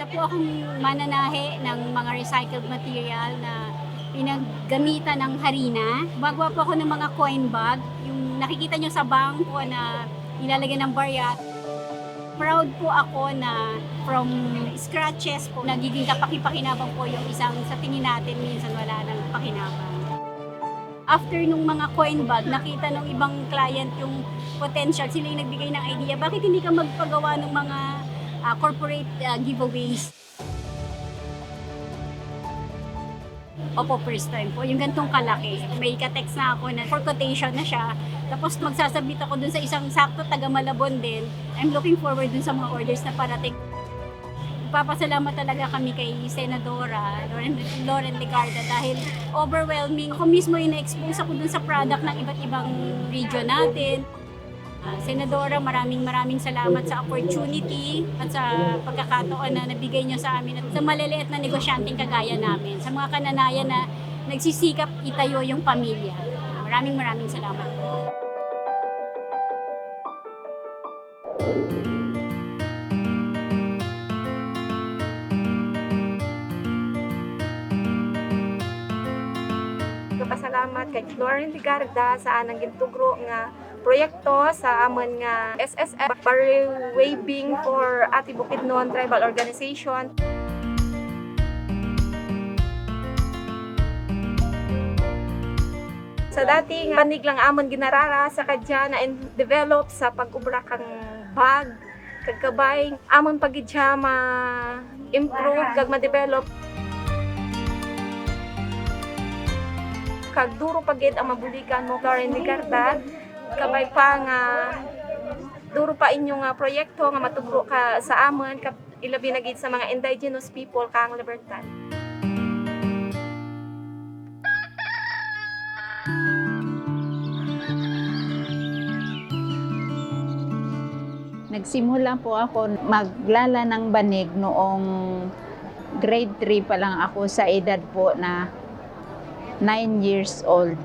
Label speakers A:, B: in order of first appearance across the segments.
A: Isa po akong mananahe ng mga recycled material na pinaggamitan ng harina. Gumagawa po ako ng mga coin bag. Yung nakikita nyo sa bangko na ilalagay ng barya. Proud po ako na from scratches po, nagiging kapaki-pakinabang po yung isang sa tingin natin minsan wala nang pakinabang. After nung mga coin bag, nakita ng ibang client yung potential, sila yung nagbigay ng idea, bakit hindi ka magpagawa ng mga ah, corporate ah, giveaways? Opo, first time po. Yung gantong kalaki. May ka-text na ako na for quotation na siya. Tapos magsasabit ako dun sa isang sakto taga Malabon din. I'm looking forward dun sa mga orders na parating. Papasalamat talaga kami kay Senadora Lauren, Lauren Legarda dahil overwhelming. Ako mismo yung na-expose ako dun sa product ng iba't ibang region natin. Ah, Senadora, maraming maraming salamat sa opportunity at sa pagkakataon na nabigay niyo sa amin at sa maliliit na negosyanteng kagaya namin, sa mga kananayan na nagsisikap itayo yung pamilya. Maraming maraming salamat po.
B: Pasalamat kay Lauren Ligarda sa anang gintugro nga proyekto sa amon nga SSF Barrio Waving for Ati Bukidnon Tribal Organization. Sa dati nga panig lang amon ginarara sa kadya na develop sa pag-ubra kang bag kagkabay amon pagid siya ma improve kag ma-develop. Kag duro pagid ang mabulikan mo Lauren Ligarda kabay pa nga duro pa inyong nga proyekto nga matugro ka sa amon kap ilabi na gid sa mga indigenous people kang libertad
C: Nagsimula po ako maglala ng banig noong grade 3 pa lang ako sa edad po na 9 years old.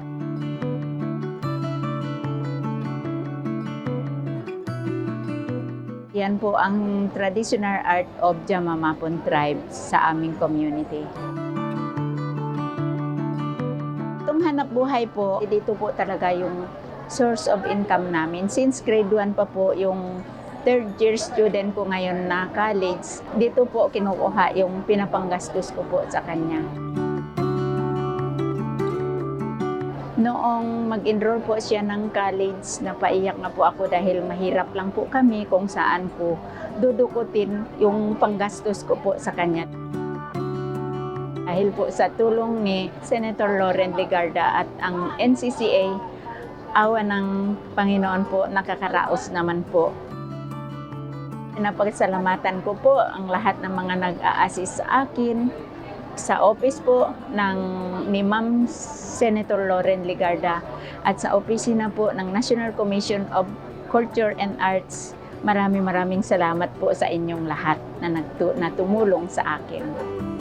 C: Yan po ang traditional art of Jamamapon tribe sa aming community. Itong hanap buhay po, dito po talaga yung source of income namin. Since grade 1 pa po yung third year student ko ngayon na college, dito po kinukuha yung pinapanggastos ko po sa kanya. Noong mag-enroll po siya ng college, napaiyak nga po ako dahil mahirap lang po kami kung saan ko dudukutin yung panggastos ko po sa kanya. Dahil po sa tulong ni Senator Lauren Legarda at ang NCCA, awa ng Panginoon po, nakakaraos naman po Napagsalamatan ko po ang lahat ng mga nag-a-assist sa akin sa office po ng ni Ma'am Senator Lauren Ligarda at sa opisina po ng National Commission of Culture and Arts. Maraming maraming salamat po sa inyong lahat na, nagtu- na tumulong sa akin.